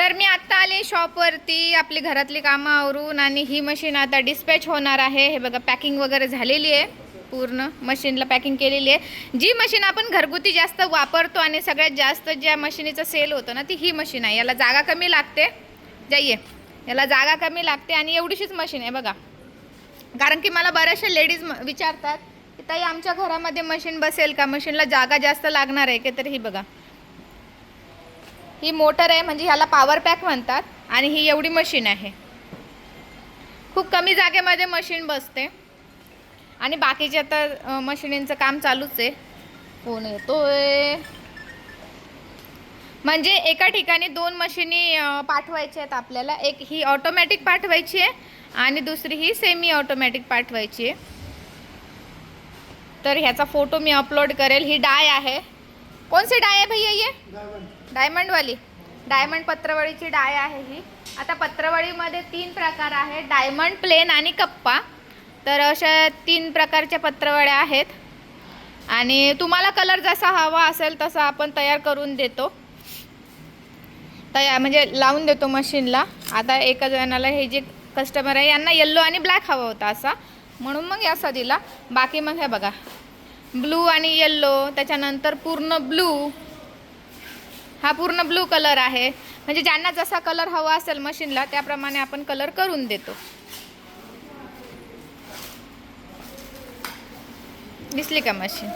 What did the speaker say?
तर मी आत्ता आले शॉपवरती आपली घरातली कामं आवरून आणि ही मशीन आता डिस्पॅच होणार आहे. हे बघा पॅकिंग वगैरे झालेली आहे. पूर्ण मशीनला पॅकिंग केलेली आहे. जी मशीन आपण घरगुती जास्त वापरतो आणि सगळ्यात जास्त ज्या मशीनीचं सेल होतं ना ती ही मशीन आहे. याला जागा कमी लागते. जाईये. याला जागा कमी लागते आणि एवढीशीच मशीन आहे बघा. कारण की मला बऱ्याचशा लेडीज विचारतात की ताई आमच्या घरामध्ये मशीन बसेल का? मशीनला जागा जास्त लागणार आहे. की तर ही बघा. ही मोटर आहे म्हणजे ह्याला पॉवर पॅक म्हणतात आणि ही एवढी मशीन आहे. खूप कमी जागेमध्ये मशीन बसते. आणि बाकीचे तर मशिनींचं काम चालूच आहे. फोन येतोय. म्हणजे एका ठिकाणी दोन मशिनी पाठवायच्या आहेत आपल्याला. एक ही ऑटोमॅटिक पाठवायची आहे आणि दुसरी ही सेमी ऑटोमॅटिक पाठवायची आहे. तर ह्याचा फोटो मी अपलोड करेल. ही डाय आहे. कोणसी डाय आहे भैया ये? डायमंडवाली डायमंड पत्रवळीची डाय आहे ही. आता पत्रवळीमध्ये तीन प्रकार आहेत. डायमंड प्लेन आणि कप्पा. तर अशा तीन प्रकारच्या पत्रवळ्या आहेत. आणि तुम्हाला कलर जसा हवा असेल तसा आपण तयार करून देतो. तयार म्हणजे लावून देतो मशीनला. आता एका जणाला हे जे कस्टमर आहे यांना येल्लो आणि ब्लॅक हवा होता असा. म्हणून मग असा दिला बाकी मग हे बघा. ब्लू आणि येल्लो त्याच्यानंतर पूर्ण ब्लू हा पूर्ण ब्लू कलर आहे. म्हणजे ज्यांना जसा कलर हवा असेल मशीनला त्याप्रमाणे आपण कलर करून देतो. दिसली का मशीन